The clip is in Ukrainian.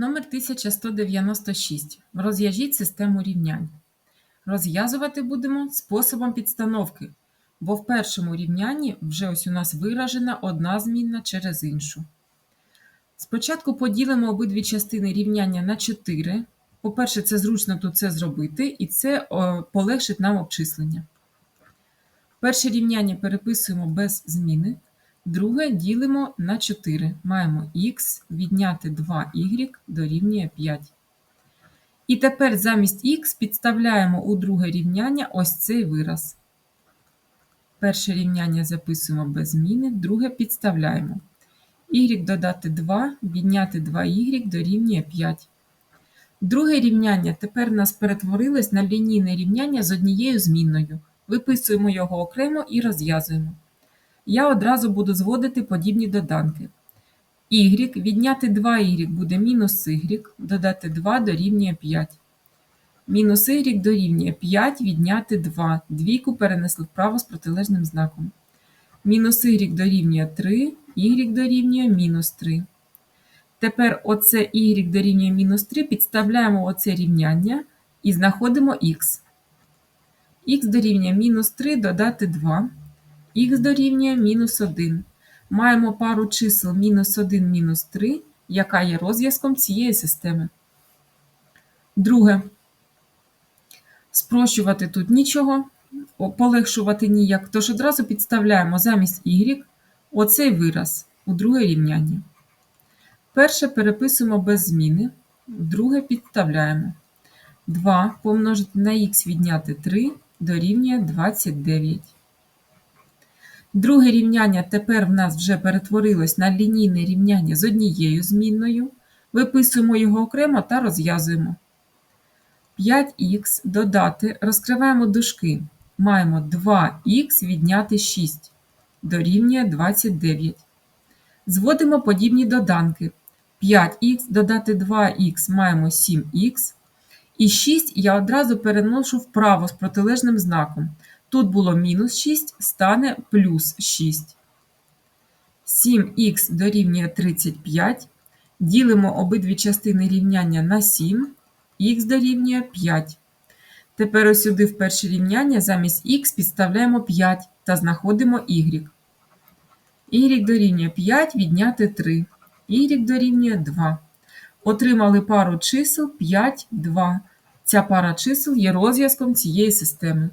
Номер 1196. Розв'яжіть систему рівнянь. Розв'язувати будемо способом підстановки, бо в першому рівнянні вже ось у нас виражена одна змінна через іншу. Спочатку поділимо обидві частини рівняння на 4. По-перше, це зручно тут це зробити, і це полегшить нам обчислення. Перше рівняння переписуємо без зміни. Друге ділимо на 4. Маємо х відняти 2y дорівнює 5. І тепер замість х підставляємо у друге рівняння ось цей вираз. Перше рівняння записуємо без зміни, друге підставляємо. y додати 2, відняти 2y дорівнює 5. Друге рівняння тепер нас перетворилось на лінійне рівняння з однією змінною. Виписуємо його окремо і розв'язуємо. Я одразу буду зводити подібні доданки. y відняти 2y буде мінус y, додати 2 дорівнює 5. Мінус y дорівнює 5 відняти 2. Двійку перенесли вправо з протилежним знаком. Мінус y дорівнює 3, y дорівнює мінус 3. Тепер оце y дорівнює мінус 3 підставляємо оце рівняння і знаходимо х. х дорівнює мінус 3 додати 2 х дорівнює мінус 1. Маємо пару чисел мінус 1, мінус 3, яка є розв'язком цієї системи. Друге. Спрощувати тут нічого, полегшувати ніяк, тож одразу підставляємо замість y оцей вираз у друге рівняння. Перше переписуємо без зміни, друге підставляємо. 2 помножити на х відняти 3 дорівнює 29. Друге рівняння тепер в нас вже перетворилось на лінійне рівняння з однією змінною. Виписуємо його окремо та розв'язуємо. 5х додати, розкриваємо дужки. Маємо 2х відняти 6 дорівнює 29. Зводимо подібні доданки. 5х додати 2х маємо 7х. І 6 я одразу переношу вправо з протилежним знаком. Тут було мінус 6, стане плюс 6. 7х дорівнює 35. Ділимо обидві частини рівняння на 7, х дорівнює 5. Тепер ось сюди в перше рівняння замість х підставляємо 5 та знаходимо y. y дорівнює 5 відняти 3. y дорівнює 2. Отримали пару чисел 5, 2. Ця пара чисел є розв'язком цієї системи.